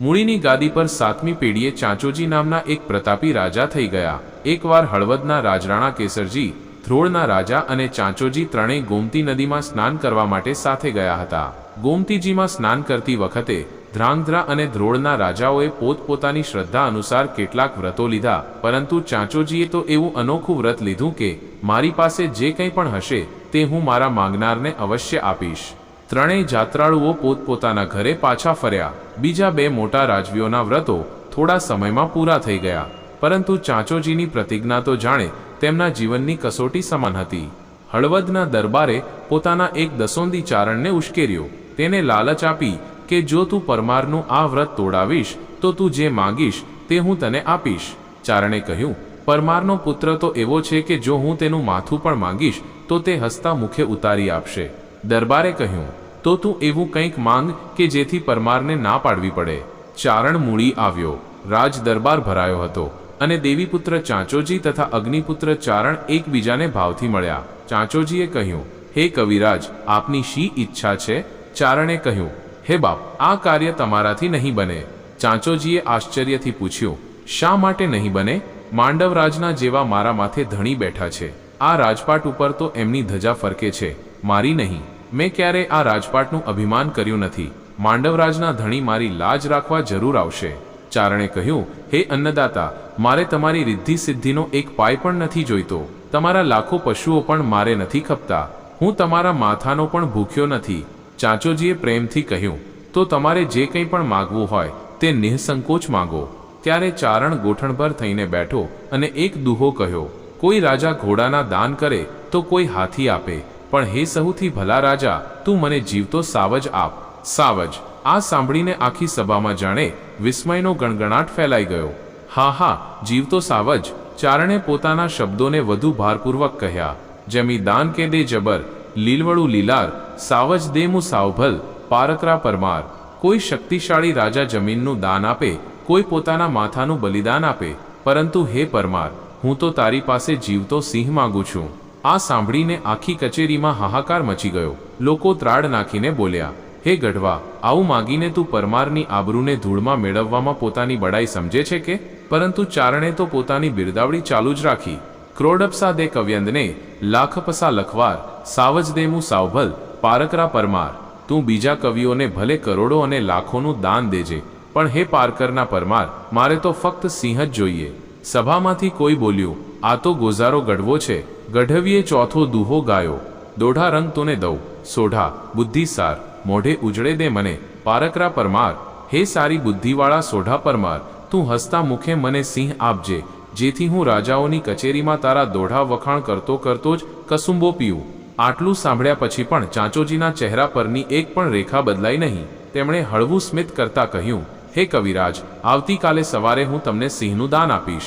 મૂળીની ગાદી પર સાતમી પેઢીએ ચાંચોજી નામના એક પ્રતાપી રાજા થઈ ગયા. એકવાર હળવદના રાજરાણા કેસરજી, ધ્રોળના રાજા અને ચાંચોજી ત્રણેય ગોમતી નદીમાં સ્નાન કરવા માટે સાથે ગયા હતા. ગોમતીજીમાં સ્નાન કરતી વખતે ધ્રાંગધ્રા અને ધ્રોળના રાજાઓએ પોતપોતાની શ્રદ્ધા અનુસાર કેટલાક વ્રતો લીધા, પરંતુ ચાંચોજીએ તો એવું અનોખું વ્રત લીધું કે, મારી પાસે જે કંઈ પણ હશે, તે હું મારા માંગનારને અવશ્ય આપીશ. ત્રણેય જાત્રાળુઓ પોતપોતાના ઘરે પાછા ફર્યા. બીજા બે મોટા રાજવીઓના વ્રતો થોડા સમયમાં પૂરા થઈ ગયા. પરંતુ ચાંચોજીની પ્રતિજ્ઞા તો જાણે તેમના જીવનની કસોટી સમાન હતી. હળવદના દરબારે પોતાના એક દસોંદી ચારણને ઉશ્કેર્યો. તેને લાલચ આપી કે, જો તું પરમારનું આ વ્રત તોડાવીશ, તો તું જે માંગીશ તે હું તને આપીશ. ચારણે કહ્યું, પરમારનો પુત્ર તો એવો છે કે જો હું તેનું માથું પણ માંગીશ, તો તે હસતા મુખે ઉતારી આપશે. દરબારે કહ્યું, તો તું એવું કંઈક માંગ કે જેથી પરમારને ના પાડવી પડે. ચારણ મૂળી આવ્યો, રાજ દરબાર ભરાયો હતો અને દેવીપુત્ર ચાંચોજી તથા અગ્નિપુત્ર ચારણ એકબીજાને ભાવથી મળ્યા. ચાંચોજીએ કહ્યું, હે કવિરાજ, આપની શી ઈચ્છા છે? ચારણે કહ્યું, હે બાપ, આ કાર્ય તમારાથી નહીં બને. ચાંચોજીએ આશ્ચર્યથી પૂછ્યું, શા માટે નહીં બને? માંડવરાજના જેવા મારા માથે ધણી બેઠા છે. આ રાજપાટ ઉપર તો એમની ધજા ફરકે છે. મારી નહીં. મેં ક્યારે આ રાજપાટનું અભિમાન કર્યું નથી. માંડવરાજના ધણી મારી લાજ રાખવા જરૂર આવશે. ચારણે કહ્યું, હે અન્નદાતા, મારે તમારી રિદ્ધિ સિદ્ધિનો એક પાય પણ નથી જોઈતો. તમારા લાખો પશુઓ પણ મારે નથી ખપતા. હું તમારા માથાનો પણ ભૂખ્યો નથી. ચાંચોજીએ પ્રેમથી કહ્યું, તો તમારે જે કંઈ પણ માગવું હોય, તે નિઃસંકોચ માગો. ત્યારે ચારણ ગોઠણભર થઈને બેઠો અને એક દુહો કહ્યો, કોઈ રાજા ઘોડાના દાન કરે, તો કોઈ હાથી આપે. પણ હે સહુથી ભલા રાજા, તું મને જીવતો સાવજ આપ. સાવજ, આ સાંભળીને આખી સભામાં જાણે વિસ્મયનો ગણગણાટ ફેલાઈ ગયો. હા હા, જીવતો સાવજ, ચારણે પોતાના શબ્દોને વધુ ભારપૂર્વક કહ્યા. જમી દાન કે દે જબર, લીલવડું લીલાર, સાવજ દે મુ સાવભલ, પારકરા પરમાર. કોઈ શક્તિશાળી રાજા જમીનનું દાન આપે, કોઈ પોતાના માથાનું બલિદાન આપે. પરંતુ હે પરમાર, હું તો તારી પાસે જીવતો સિંહ માંગુ છું. આ સાંભળીને આખી કચેરીમાં હાહાકાર મચી ગયો. લોકો ત્રાડ નાખીને બોલ્યા, હે ગઢવા, આવું માગીને તું પરમારની આબરૂને ધૂળમાં મેળવવામાં પોતાની બડાઈ સમજે છે કે? પરંતુ ચારણે તો પોતાની બિરદાવડી ચાલુ જ રાખી. ક્રોડપસા દે કવ્યંદને, લાખપસા લખવાર સાવજ દેમુ સાવભલ, પારકરા પરમાર, તું બીજા કવિઓને ભલે કરોડો અને લાખોનું દાન દેજે, પણ હે પારકરના પરમાર, મારે તો ફક્ત સિંહ જ જોઈએ. સભામાંથી કોઈ બોલ્યું, આ તો ગોઝારો ગઢવો છે ગઢવીએ ચોથો દુહો ગાયો. દોઢા રંગ તોને દઉં. સોઢા, બુદ્ધિસાર. મોઢે ઉજળે દે મને. પારકરા પરમાર. હે સારી બુદ્ધિવાળા સોઢા પરમાર. તું હસતા મુખે મને સિંહ આપજે. જેથી હું રાજાઓની કચેરીમાં તારા દોઢા વખાણ કરતો કરતો જ કસુંબો પીઉં. આટલું સાંભળ્યા પછી પણ ચાંચોજીના ચહેરા પરની એક પણ રેખા બદલાઈ નહીં. તેમણે હળવું સ્મિત કરતા કહ્યું, હે કવિરાજ, આવતીકાલે સવારે હું તમને સિંહનું દાન આપીશ.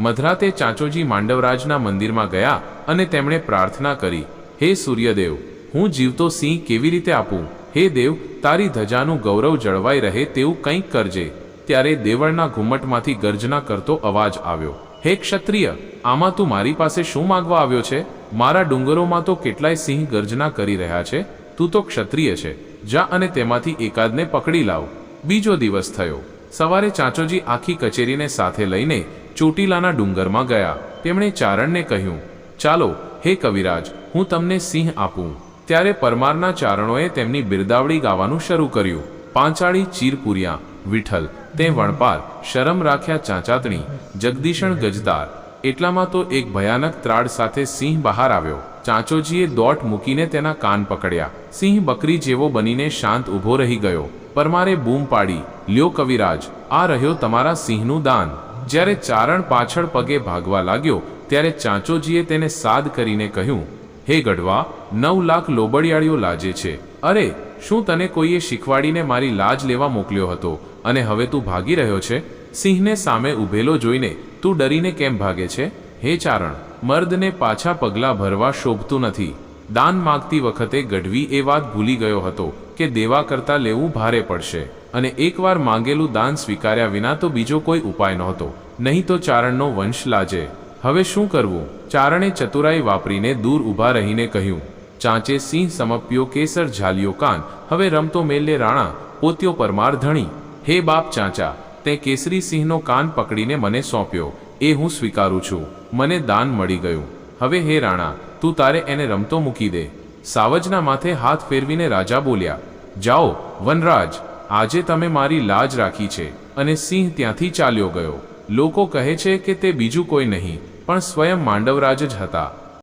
મધરાતે ચાંચોજી માંડવરાજના મંદિરમાં ગયા અને તેમણે પ્રાર્થના કરી, હે સૂર્યદેવ, હું જીવતો સિંહ કેવી રીતે આપું? હે દેવ, તારી ધજાનું ગૌરવ જળવાઈ રહે તેવું કંઈક કરજે. ત્યારે દેવળના ઘુમ્મટમાંથી ગર્જના કરતો અવાજ આવ્યો, હે ક્ષત્રિય, આમાં તું મારી પાસે શું માગવા આવ્યો છે? મારા ડુંગરોમાં તો કેટલાય સિંહ ગર્જના કરી રહ્યા છે. તું તો ક્ષત્રિય છે. જા અને તેમાંથી એકાદને પકડી લાવ. બીજો દિવસ થયો. સવારે ચાંચોજી આખી કચેરીને સાથે લઈને ચોટીલાના ડુંગરમાં ગયા. તેમણે ચારણને કહ્યું, ચાલો, હે કવિરાજ, હું તમને સિંહ આપું. ત્યારે પરમારના ચારણોએ તેમની બિરદાવડી ગાવાનું શરૂ કર્યું. પાંચાળી ચીરપુરિયા, વિઠ્ઠલ, તે વણપાર, શરમ રાખ્યા ચાંચાતણી જગદીશણ ગજદાર. એટલામાં તો એક ભયાનક ત્રાડ સાથે સિંહ બહાર આવ્યો. ચાંચોજીએ દોટ મૂકીને તેના કાન પકડ્યા. સિંહ બકરી જેવો બનીને શાંત ઊભો રહી ગયો. પરમારે બૂમ પાડી, લ્યો કવિરાજ, આ રહ્યો તમારા સિંહનું દાન. જ્યારે ચારણ પાછળ પગે ભાગવા લાગ્યો, ત્યારે ચાંચોજીએ તેને સાદ કરીને કહ્યું, હે ગઢવા, નવ લાખ લોબડિયાળીઓ લાજે છે. અરે, શું તને કોઈએ શીખવાડીને મારી લાજ લેવા મોકલ્યો હતો? અને હવે તું ભાગી રહ્યો છે? સિંહને સામે ઊભેલો જોઈને તું ડરીને કેમ ભાગે છે? હે ચારણ, મર્દને પાછા પગલાં ભરવા શોભતું નથી. દાન માગતી વખતે ગઢવી એ વાત ભૂલી ગયો હતો કે દેવા કરતાં લેવું ભારે પડશે અને એકવાર માંગેલું દાન સ્વીકાર્યા વિના તો બીજો કોઈ ઉપાય નહોતો. નહીં તો ચારણનો વંશ લાજે. હવે શું કરવું? ચારણે ચતુરાઈ વાપરીને દૂર ઊભા રહીને કહ્યું, ચાંચે સિંહ સમપ્યો કેસર ઝાલ્યો કાન. હવે રમતો મેલ્લે રાણા, પોત્યો પરમાર ધણી. હે બાપ ચાંચા, તે કેસરી સિંહનો કાન પકડીને મને સોંપ્યો. એ હું સ્વીકારું છું. મને દાન મળી ગયું. હવે હે રાણા, તું તારે એને રમતો મૂકી દે. સાવજના માથે હાથ ફેરવીને રાજા બોલ્યા, જાઓ, વનરાજ, આજે તમે મારી લાજ રાખી છે અને સિંહ ત્યાંથી ચાલ્યો ગયો. લોકો કહે છે કે તે બીજું કોઈ નહીં, પણ સ્વયં માંડવરાજ જ હતા.